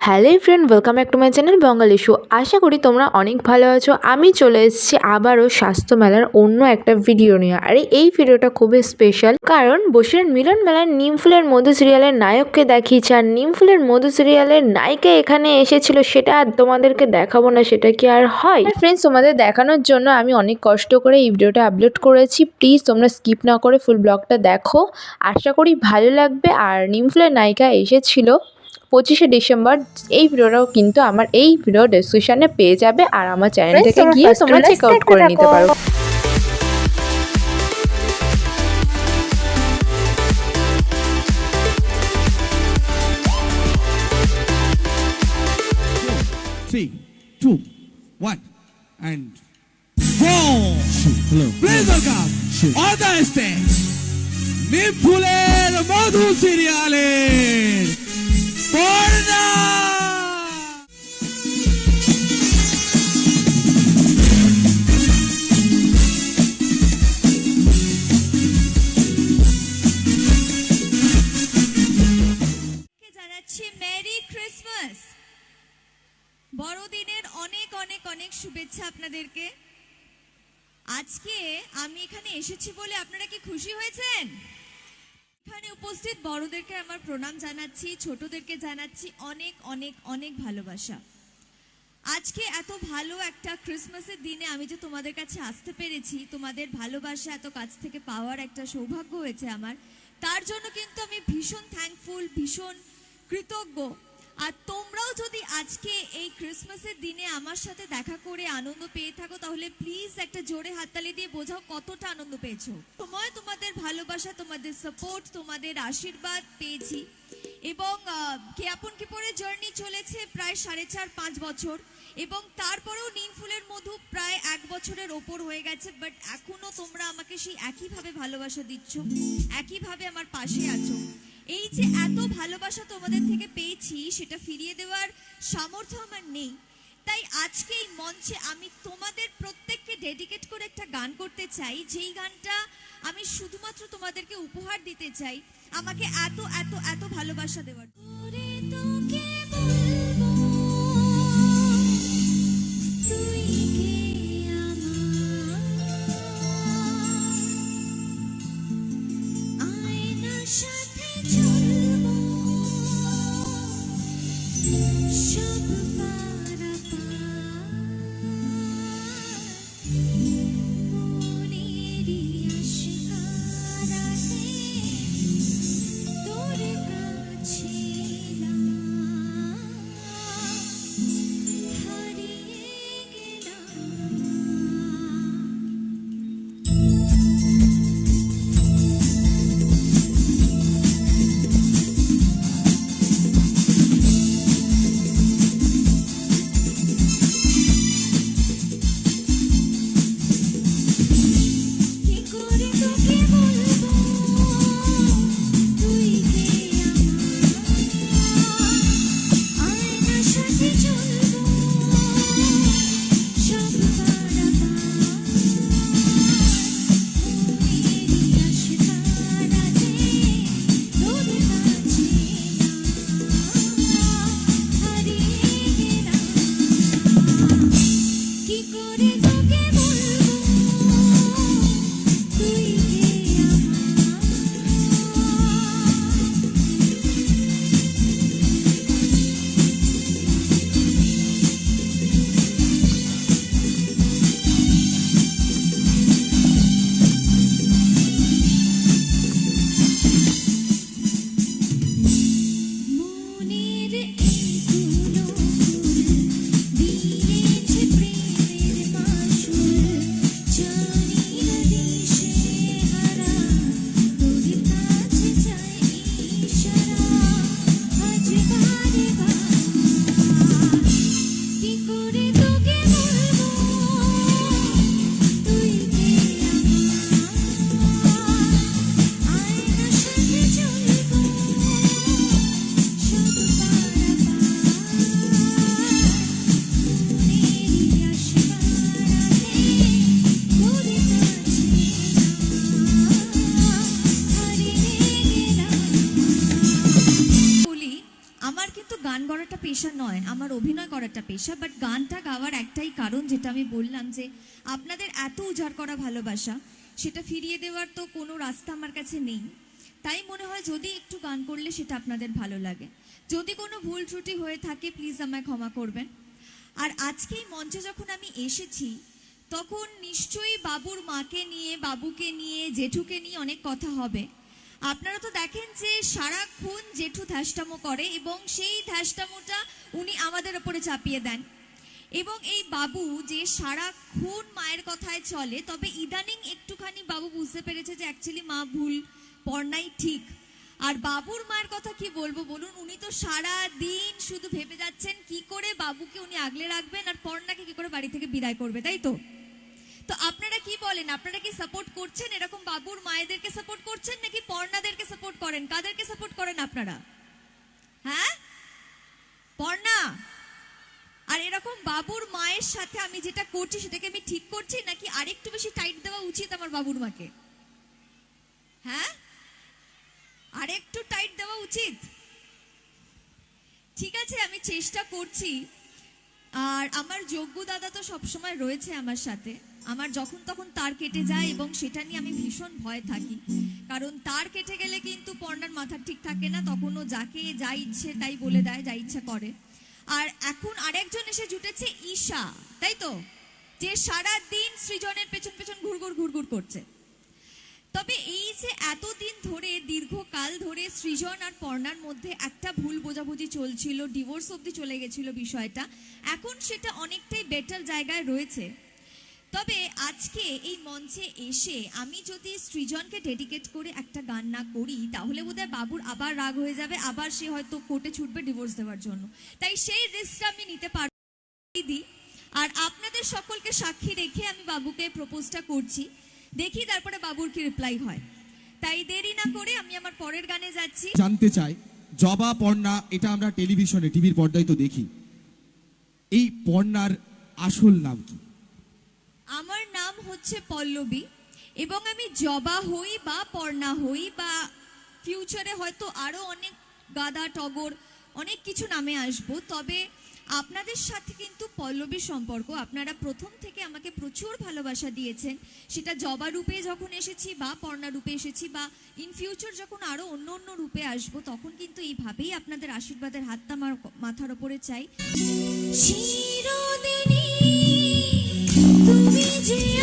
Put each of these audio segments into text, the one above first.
Hello friend, welcome back to my channel Bangali show. আশা করি তোমরা অনেক ভালো আছো। আমি চলে এসেছি আবারও স্বাস্থ্য মেলার অন্য একটা ভিডিও নিয়ে। আর এই ভিডিওটা খুবই স্পেশাল কারণ বসিরহাট মিলন মেলার নিমফুলের মধু সিরিয়ালের নায়ককে দেখিয়েছে। আর নিমফুলের মধু সিরিয়ালের নায়িকা এখানে এসেছিল, সেটা আর তোমাদেরকে দেখাবো না, সেটা কি আর হয়? ফ্রেন্ডস তোমাদের দেখানোর জন্য আমি অনেক কষ্ট করে এই ভিডিওটা আপলোড করেছি। প্লিজ তোমরা স্কিপ না করে ফুল ব্লগটা দেখো। আশা করি ভালো লাগবে। আর নিমফুলের নায়িকা এসেছিল। পঁচিশে ডিসেম্বর এই ভিডিওটাও কিন্তু আমার এই ভিডিও ডেসক্রিপশনে পেয়ে যাবে আর আমার চ্যানেল থেকে গিয়ে তোমরা চেক আউট করে নিতে। পারো three, two, one, and boom! Hello. Please welcome Shoot. on the stage, নিমফুলের মধু সিরিয়ালের উপস্থিত বড়দেরকে আমার প্রণাম জানাচ্ছি, ছোটদেরকে জানাচ্ছি অনেক অনেক অনেক ভালোবাসা। আজকে এত ভালো একটা ক্রিসমাসের দিনে আমি যে তোমাদের কাছে আসতে পেরেছি, তোমাদের ভালোবাসা এত কাছ থেকে পাওয়ার একটা সৌভাগ্য হয়েছে আমার। তার জন্য কিন্তু আমি ভীষণ থ্যাঙ্কফুল ভীষণ কৃতজ্ঞ। আর তোমরাও যদি আজকে এই ক্রিসমাসের দিনে আমার সাথে দেখা করে আনন্দ পেয়ে থাকো, তাহলে প্লিজ একটা জোরে হাততালি দিয়ে বোঝাও কতটা আনন্দ পেয়েছ। সময় তোমাদের ভালোবাসা, তোমাদের সাপোর্ট তোমাদের আশীর্বাদ পেয়েছি। এবং কে আপন কি পরে জার্নি চলেছে প্রায় সাড়ে চার, পাঁচ বছর। এবং তারপরেও নিম ফুলের মধু প্রায় এক বছরের ওপর হয়ে গেছে বাট এখনও তোমরা আমাকে সেই একইভাবে ভালোবাসা দিচ্ছ, একইভাবে আমার পাশে আছো। এই যে এত ভালোবাসা তোমাদের থেকে পেয়েছি, সেটা ফিরিয়ে দেওয়ার সামর্থ্য আমার নেই। তাই আজকে এই মঞ্চে আমি তোমাদের প্রত্যেককে ডেডিকেট করে একটা গান করতে চাই। যেই গানটা আমি শুধুমাত্র তোমাদেরকে উপহার দিতে চাই, আমাকে এত এত এত ভালোবাসা দেওয়ার কি করাটা পেশা বাট গানটা গাওয়ার একটাই কারণ যেটা আমি বললাম যে আপনাদের এত উজাড় করা ভালোবাসা, সেটা ফিরিয়ে দেওয়ার তো কোনো রাস্তা আমার কাছে নেই। তাই মনে হয় যদি একটু গান করলে সেটা আপনাদের ভালো লাগে। যদি কোনো ভুল ত্রুটি হয়ে থাকে প্লিজ আমায় ক্ষমা করবেন। আর আজকে এই মঞ্চে যখন আমি এসেছি, তখন নিশ্চয়ই বাবুর মাকে নিয়ে, বাবুকে নিয়ে, জেঠুকে নিয়ে অনেক কথা হবে। আপনারা তো দেখেন যে সারাক্ষণ জেঠু ধ্যাসটামো করে এবং সেই ধ্যাসটামোটা উনি আমাদের ওপরে চাপিয়ে দেন। এবং এই বাবু যে সারাক্ষণ মায়ের কথায় চলে, তবে ইদানিং একটুখানি বাবু বুঝতে পেরেছে যে অ্যাকচুয়ালি মা ভুল, পড়নাই ঠিক। আর বাবুর মায়ের কথা কি বলব বলুন? উনি তো সারা দিন শুধু ভেবে যাচ্ছেন কি করে বাবুকে উনি আগলে রাখবেন আর পর্ণাকে কি করে বাড়ি থেকে বিদায় করবে, তাই তো? তো আপনারা কি বলেন? আপনারা কি সাপোর্ট করছেন? এরকম বাবুর মায়েদেরকে সাপোর্ট করছেন নাকি পর্ণাদেরকে সাপোর্ট করেন? কাদেরকে সাপোর্ট করেন আপনারা? হ্যাঁ? পর্ণা আর এরকম বাবুর মায়ের সাথে আমি যেটা করছি সেটাকে আমি ঠিক করছি নাকি আরেকটু বেশি টাইট দেওয়া উচিত আমার বাবুর মাকে? হ্যাঁ? আরেকটু টাইট দেওয়া উচিত? ঠিক আছে, আমি চেষ্টা করছি। আর আমার যোগ্য দাদা তো সবসময় রয়েছে আমার সাথে। আমার যখন তখন তার কেটে যায় এবং সেটা নিয়ে আমি ভীষণ ভয় থাকি। কারণ তার কেটে গেলে কিন্তু পর্ণার মাথা ঠিক থাকে না, তখনও যাকে যা ইচ্ছে তাই বলে দেয়, যা ইচ্ছা করে। আর এখন আরেকজন এসে জুটেছে ঈশা, তাই তো? যে সারা দিন সৃজনের পেছন পেছন ঘুরঘুর ঘুরঘুর করছে। তবে এই যে এতদিন ধরে, দীর্ঘকাল ধরে সৃজন আর পর্ণার মধ্যে একটা ভুল বোঝাবুঝি চলছিল, ডিভোর্স অবধি চলে গেছিল বিষয়টা, এখন সেটা অনেকটাই বেটার জায়গায় রয়েছে। তবে আজকে এই মঞ্চে এসে আমি যদি সৃজনকে ডেডিকেট করে একটা গান না করি, তাহলে বোধহয় বাবুর আবার রাগ হয়ে যাবে, আবার সে হয়তো কোর্টে ছুটবে ডিভোর্স দেওয়ার জন্য। তাই সেই রিস্কটা আমি নিতে দিদি। আর আপনাদের সকলকে সাক্ষী রেখে আমি বাবুকে প্রপোজটা করছি। দেখি তারপরে বাবুর কি রিপ্লাই হয়। তাই দেরি না করে আমি আমার পরের গানে যাচ্ছি। জানতে চাই, জবা পর্ণা এটা আমরা টেলিভিশনে, টিভির পর্দায় তো দেখি। এই পর্ণার আসল নাম কি? আমার নাম হচ্ছে পল্লবী এবং আমি জবা হই বা পর্ণা হই বা ফিউচারে হয়তো আরও অনেক গাদা, টগর, অনেক কিছু নামে আসব। তবে আপনাদের সাথে কিন্তু পল্লবীর সম্পর্ক, আপনারা প্রথম থেকে আমাকে প্রচুর ভালোবাসা দিয়েছেন। সেটা জবা রূপে যখন এসেছি বা পর্ণা রূপে এসেছি বা ইন ফিউচার যখন আরও অন্য অন্য রূপে আসব, তখন কিন্তু এইভাবেই আপনাদের আশীর্বাদের হাতটা আমার মাথার ওপরে চাই। তুমি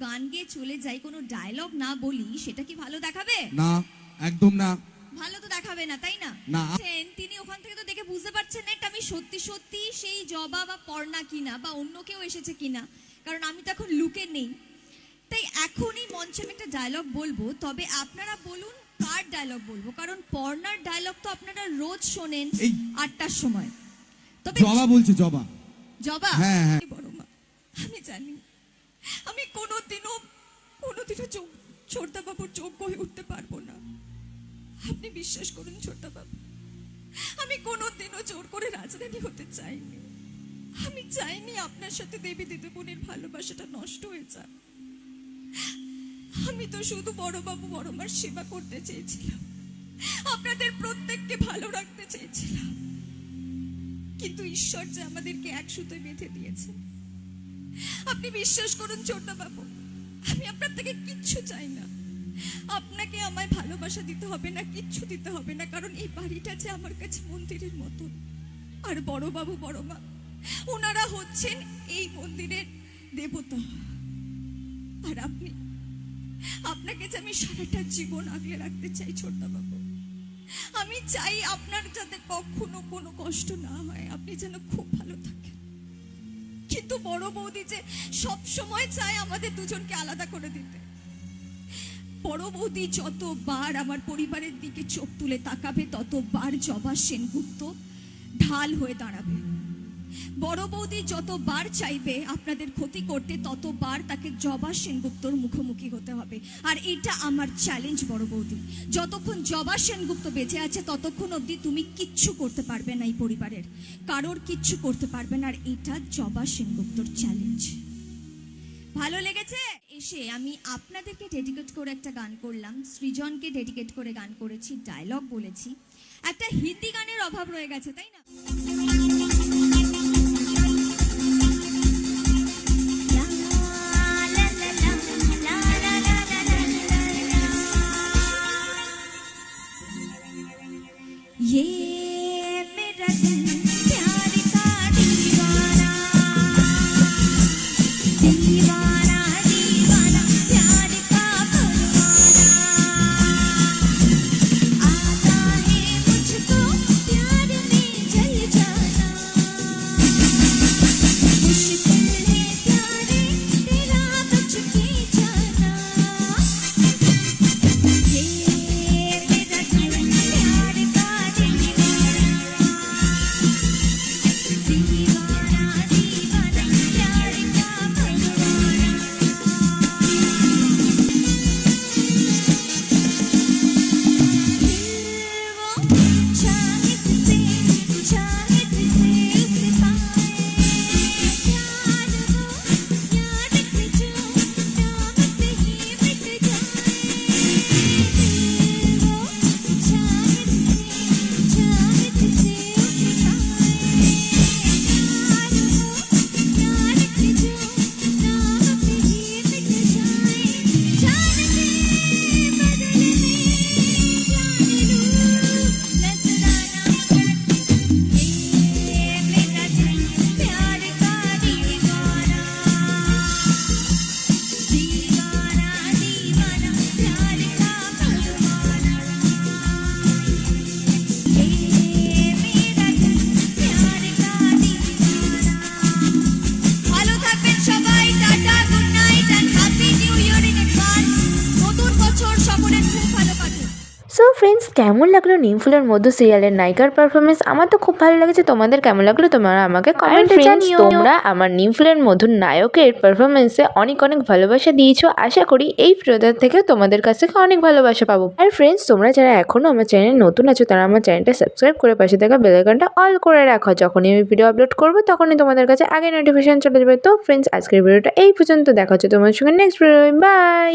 গান গেয়ে চলে যাই কোনো ডায়লগ না বলি সেটা কি ভালো দেখাবে? না একদম না। ভালো তো দেখাবে না তাই না? না। তিনি ওখান থেকে তো দেখে বুঝতে পারছেন না এটা আমি সত্যি সত্যি সেই জবা বা পর্ণা কিনা বা অন্য কেউ এসেছে কিনা কারণ আমি তো এখন লুকে নেই। তাই এখনই মঞ্চে আমি একটা ডায়লগ বলব তবে আপনারা বলুন কার ডায়লগ বলব কারণ পর্ণার ডায়লগ তো আপনারা রোজ শোনেন আটটার সময়। তবে জবা বলছে জবা। জবা? হ্যাঁ, হ্যাঁ। বড় মা আমি জানি। আমি কোনোদিনও কোনোদিনও চোখ ছোটদা বাবুর যোগ্য হয়ে উঠতে পারব না। আপনি বিশ্বাস করুন ছোটদা বাবু আমি কোনোদিনও জোর করে রাজরানী হতে চাইনি। আমি চাইনি আপনার সাথে দেবী দিদিমণির ভালোবাসাটা নষ্ট হয়ে যাক। আমি তো শুধু বড় বাবু বড় মার সেবা করতে চেয়েছিলাম। আপনাদের প্রত্যেককে ভালো রাখতে চেয়েছিলাম। কিন্তু ঈশ্বর যে আমাদেরকে এক সুতোয় বেঁধে দিয়েছে আপনি বিশ্বাস করুন ছোট বাবু, আমি আপনার থেকে কিচ্ছু চাই না। আপনাকে আমায় ভালোবাসা দিতে হবে না, কিচ্ছু দিতে হবে না, কারণ এই বাড়িটা যে আমার কাছে মন্দিরের মতো আর বড় বাবু, বড় মা, ওনারা হচ্ছেন এই মন্দিরের দেবতা। আর আপনি, আপনাকে যে আমি সারাটা জীবন আগলে রাখতে চাই ছোট বাবু, আমি চাই আপনার যাতে কখনো কোনো কষ্ট না হয়, আপনি যেন খুব ভালো থাকেন। কিন্তু বড় বৌদি যে সব সময় চায় আমাদের দুজনকে আলাদা করে দিতে। বড় বৌদি যতবার আমার পরিবারের দিকে চোখ তুলে তাকাবে, ততবার জবা সেনগুপ্ত ঢাল হয়ে দাঁড়াবে। বড় বৌদি যতবার চাইবে আপনাদের ক্ষতি করতে, ততবার তাকে জবা সেনগুপ্তর মুখোমুখি হতে হবে। আর এটা আমার চ্যালেঞ্জ বড় বৌদি। যতক্ষণ জবা সেনগুপ্ত বেঁচে আছে, ততক্ষণ অবধি তুমি কিচ্ছু করতে পারবে না এই পরিবারের। কারোর কিচ্ছু করতে পারবে না, আর এটা জবা সেনগুপ্তর চ্যালেঞ্জ ভালো লেগেছে? এসে আমি আপনাদেরকে ডেডিকেট করে একটা গান করলাম। সৃজনকে ডেডিকেট করে গান করেছি ডায়লগ বলেছি। একটা হিন্দি গানের অভাব রয়ে গেছে, তাই না? ফ্রেন্ডস কেমন লাগল নিম ফুলের মধু সিরিয়ালের নায়িকার পারফরমেন্স আমার তো খুব ভালো লেগেছে। তোমাদের কেমন লাগল তোমরা আমাকে কমেন্টে জানিও। তোমরা আমার নিম ফুলের মধুর নায়কের পারফরমেন্সে অনেক অনেক ভালোবাসা দিয়েছ। আশা করি এই ভিডিওটা থেকে তোমাদের কাছ থেকে অনেক ভালোবাসা পাবো। আর ফ্রেন্ডস তোমরা যারা এখনও আমার চ্যানেল নতুন আছো তারা আমার চ্যানেলটা সাবস্ক্রাইব করে পাশে থাকা বেলাইকনটা অল করে রাখো। যখনই আমি ভিডিও আপলোড করব তখনই তোমাদের কাছে আগে নোটিফিকেশন চলে যাবে। তো ফ্রেন্ডস আজকের ভিডিওটা এই পর্যন্ত। দেখা হচ্ছে তোমার সঙ্গে নেক্সট ভিডিও বাই